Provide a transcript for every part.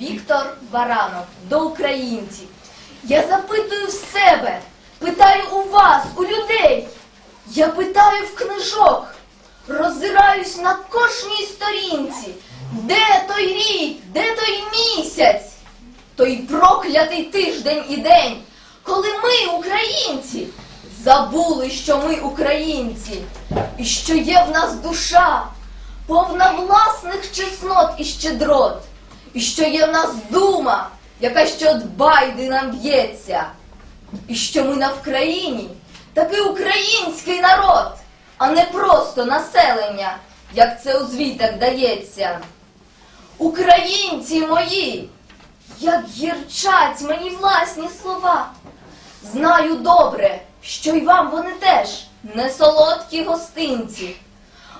Віктор Баранов до українців. Я запитую в себе, питаю у вас, у людей. Я питаю в книжок, роззираюсь на кожній сторінці. Де той рік, де той місяць? Той проклятий тиждень і день, коли ми, українці, забули, що ми українці, і що є в нас душа, повна власних чеснот і щедрот, і що є в нас дума, яка ще от байди нам б'ється, і що ми на Вкраїні такий український народ, а не просто населення, як це у звітах дається. Українці мої, як гірчать мені власні слова. Знаю добре, що й вам вони теж не солодкі гостинці.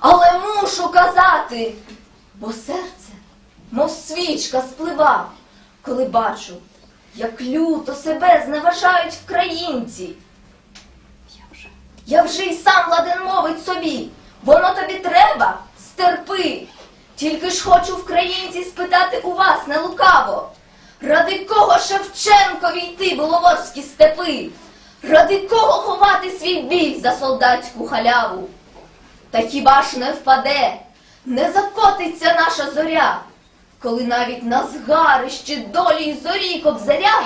Але мушу казати, бо серце, мов свічка, сплива, коли бачу, як люто себе зневажають вкраїнці. Я вже, я вже й сам ладен мовить собі, воно тобі треба, стерпи. Тільки ж хочу вкраїнці спитати у вас не лукаво. Ради кого Шевченкові йти воловорські степи? Ради кого ховати свій біль за солдатську халяву? Та хіба ж не впаде, не закотиться наша зоря, коли навіть на згарищі долі й зорі кобзаря,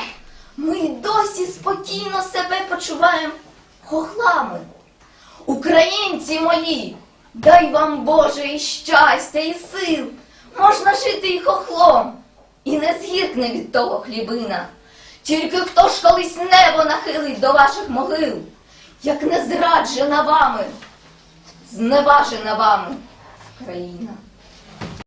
ми й досі спокійно себе почуваємо хохлами. Українці мої, дай вам Боже і щастя, і сил, можна жити і хохлом, і не згіркне від того хлібина. Тільки хто ж колись небо нахилить до ваших могил, як не зраджена вами, зневажена вами країна.